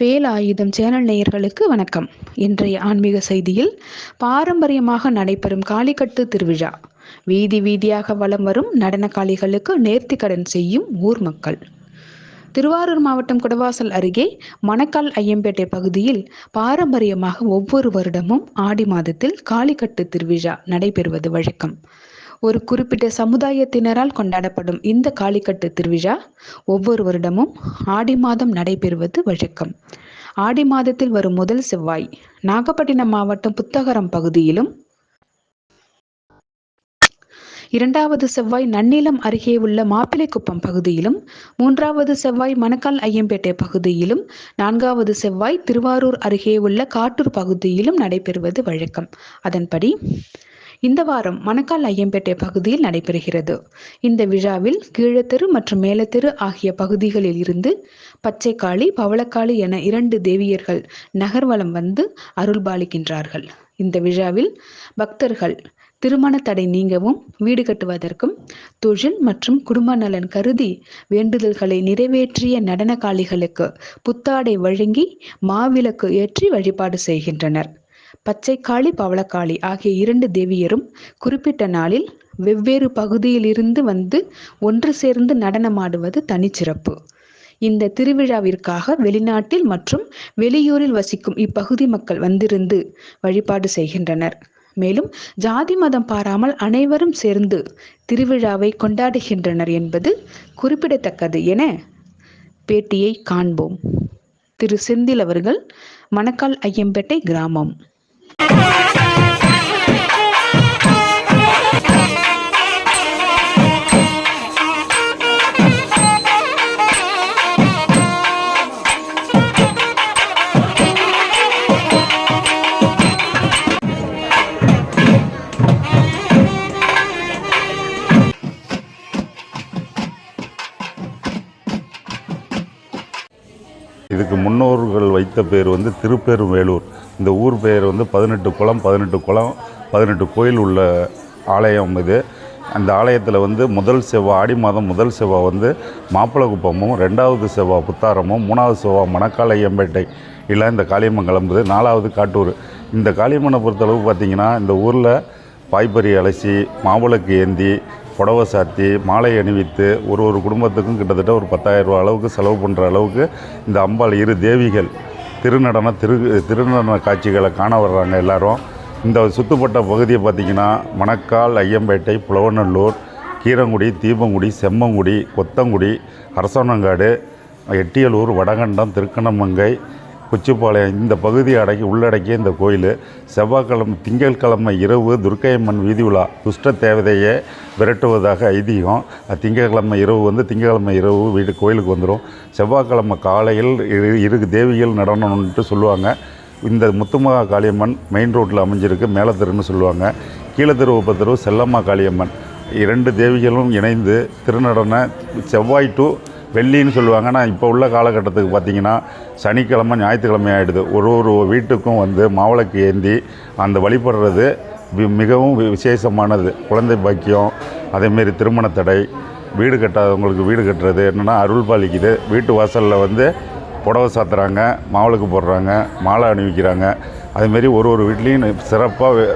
Velayutham channel நேயர்களுக்கு வணக்கம். இன்றைய ஆன்மீக செய்தியில் பாரம்பரியமாக நடைபெறும் காளிக்கட்டு திருவிழா. வீதி வீதியாக வலம் வரும் நடன காளிகளுக்கு நேர்த்திக்கடன் செய்யும் ஊர் மக்கள். திருவாரூர் மாவட்டம் குடவாசல் அருகே மணக்கால் ஐயம்பேட்டை பகுதியில் பாரம்பரியமாக ஒவ்வொரு வருடமும் ஆடி மாதத்தில் காளிக்கட்டு திருவிழா நடைபெறுவது வழக்கம். ஒரு குறிப்பிட்ட சமுதாயத்தினரால் கொண்டாடப்படும் இந்த காளிக்கட்டு திருவிழா ஒவ்வொரு வருடமும் ஆடி மாதம் நடைபெறுவது வழக்கம். ஆடி மாதத்தில் வரும் முதல் செவ்வாய் நாகப்பட்டினம் மாவட்டம் புத்தகரம் பகுதியிலும். இரண்டாவது செவ்வாய் நன்னிலம் அருகே உள்ள மாப்பிளைக்குப்பம் பகுதியிலும் மூன்றாவது செவ்வாய் மணக்கால் ஐயம்பேட்டை பகுதியிலும் நான்காவது செவ்வாய் திருவாரூர் அருகே உள்ள காட்டூர் பகுதியிலும் நடைபெறுவது வழக்கம். அதன்படி இந்த வாரம் மணக்கால் ஐயம்பேட்டை பகுதியில் நடைபெறுகிறது. இந்த விழாவில் கீழத்தெரு மற்றும் மேலத்தெரு ஆகிய பகுதிகளில் இருந்து பச்சைக்காளி பவளக்காளி என இரண்டு தேவியர்கள் நகர்வலம் வந்து அருள்பாலிக்கின்றார்கள் இந்த விழாவில் பக்தர்கள் திருமண தடை நீங்கவும் வீடு கட்டுவதற்கும் தொழில் மற்றும் குடும்ப நலன் கருதி வேண்டுதல்களை நிறைவேற்றிய நடனக்காளிகளுக்கு புத்தாடை வழங்கி மாவிளக்கு ஏற்றி வழிபாடு செய்கின்றனர். பச்சைக்காளி பவளக்காளி ஆகிய இரண்டு தேவியரும் குறிப்பிட்ட நாளில் வெவ்வேறு பகுதியிலிருந்து வந்து ஒன்று சேர்ந்து நடனமாடுவது தனிச்சிறப்பு. இந்த திருவிழாவிற்காக வெளிநாட்டில் மற்றும் வெளியூரில் வசிக்கும் இப்பகுதி மக்கள் வந்திருந்து வழிபாடு செய்கின்றனர். மேலும் ஜாதி மதம் பாராமல் அனைவரும் சேர்ந்து திருவிழாவை கொண்டாடுகின்றனர் என்பது குறிப்பிடத்தக்கது என பேட்டியை காண்போம். திரு செந்தில் அவர்கள் மணக்கால் ஐயம்பேட்டை கிராமம். இதுக்கு முன்னோர்கள் வைத்த பேர் வந்து திருப்பெருவேலூர் இந்த ஊர் பெயர் வந்து பதினெட்டு குளம் பதினெட்டு குளம் பதினெட்டு கோயில் உள்ள ஆலயம் இது. அந்த ஆலயத்தில் வந்து முதல் செவ்வாய் ஆடி மாதம் முதல் செவ்வாய் வந்து மாப்பிளகுப்பமும் ரெண்டாவது செவ்வாய் புத்தாரமும் மூணாவது செவ்வாய் மணக்கால் ஐயம்பேட்டை இல்லை இந்த காளியம்மன் கிளம்புது நாலாவது காட்டூர். இந்த காளியம்மனை பொறுத்தளவு பார்த்திங்கன்னா இந்த ஊரில் பாய்ப்பறி அலசி மாவிளக்கு ஏந்தி புடவை சாத்தி மாலை அணிவித்து ஒரு ஒரு குடும்பத்துக்கும் கிட்டத்தட்ட ஒரு பத்தாயிரம் ரூபா அளவுக்கு செலவு பண்ணுற அளவுக்கு இந்த அம்பாள் இரு தேவிகள் திருநடன திரு திருநடன காட்சிகளை காண வர்றாங்க எல்லாரும். இந்த சுற்றுப்பட்ட பகுதியை பார்த்திங்கன்னா மணக்கால் ஐயம்பேட்டை புலவநல்லூர் கீரங்குடி தீபங்குடி செம்மங்குடி கொத்தங்குடி அரசனங்காடு எட்டியலூர் வடகண்டம் திருக்கணமங்கை குச்சிப்பாளையம் இந்த பகுதியை அடக்கி உள்ளடக்கிய இந்த கோயில் செவ்வாய்க்கிழமை திங்கட்கிழமை இரவு துர்க்கையம்மன் வீதி உலா துஷ்ட தேவதையை விரட்டுவதாக ஐதீகம். திங்கட்கிழமை இரவு வந்து திங்கட்கிழமை இரவு வீடு கோயிலுக்கு வந்துடும் செவ்வாய்க்கிழமை காலையில் இரு இரு தேவிகள் நடனம்ன்ட்டு சொல்லுவாங்க. இந்த முத்துமகா காளியம்மன் மெயின் ரோட்டில் அமைஞ்சிருக்கு மேலத்தெருன்னு சொல்லுவாங்க. கீழத்தெரு தெரு செல்லம்மா காளியம்மன். இரண்டு தேவிகளும் இணைந்து திருநடன செவ்வாய் டு வெள்ளின்னு சொல்லுவாங்க. ஆனால் இப்போ உள்ள காலகட்டத்துக்கு பார்த்திங்கன்னா சனிக்கிழமை ஞாயிற்றுக்கிழமை ஆகிடுது ஒரு ஒரு வீட்டுக்கும் வந்து மாவிளக்கு ஏந்தி அந்த வழிபடுறது மிகவும் வி- விசேஷமானது. குழந்தை பாக்கியம் அதேமாரி திருமண தடை வீடு கட்டாதவங்களுக்கு வீடு கட்டுறது என்னென்னா அருள் பாலிக்குது. வீட்டு வாசலில் வந்து புடவை சாத்துறாங்க மாவிளக்கு போடுறாங்க மாலை அணிவிக்கிறாங்க. அதுமாரி ஒரு ஒரு வீட்லேயும் சிறப்பாக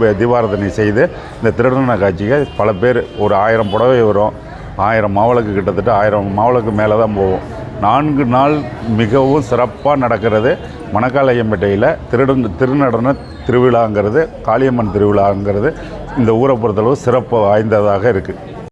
தீபாரதனை செய்து இந்த திருடன காட்சிக்கு பல பேர் ஒரு ஆயிரம் புடவை வரும். ஆயிரம் மாவளக்கு கிட்டத்தட்ட ஆயிரம் மாவிளக்கு மேலே தான் போகும் நான்கு நாள் மிகவும் சிறப்பாக நடக்கிறது. மணக்காலையம்பேட்டையில் திருடு திருநடன திருவிழாங்கிறது காளியம்மன் திருவிழாங்கிறது. இந்த ஊரை பொறுத்தளவு சிறப்பு வாய்ந்ததாக இருக்குது